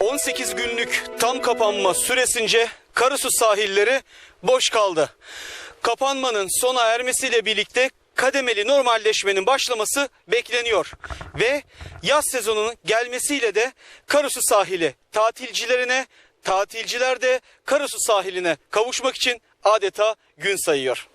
18 günlük tam kapanma süresince Karasu sahilleri boş kaldı. Kapanmanın sona ermesiyle birlikte kademeli normalleşmenin başlaması bekleniyor. Ve yaz sezonunun gelmesiyle de Karasu sahili tatilcilerine, tatilciler de Karasu sahiline kavuşmak için adeta gün sayıyor.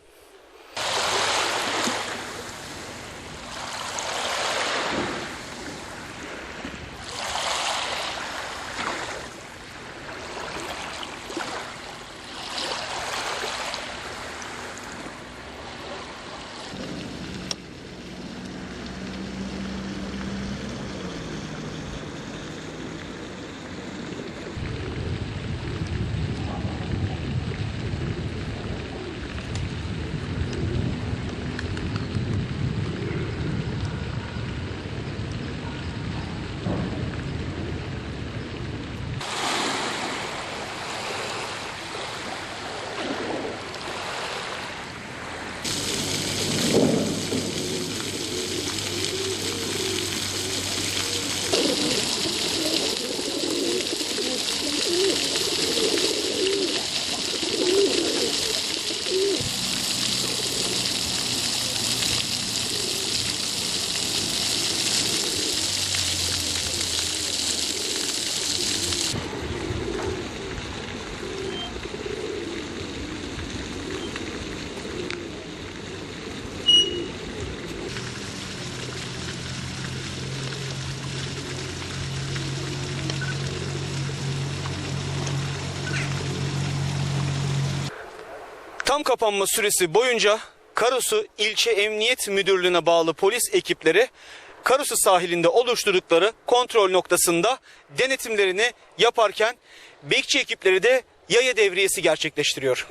Tam kapanma süresi boyunca Karusu İlçe Emniyet Müdürlüğü'ne bağlı polis ekipleri Karusu sahilinde oluşturdukları kontrol noktasında denetimlerini yaparken bekçi ekipleri de yaya devriyesi gerçekleştiriyor.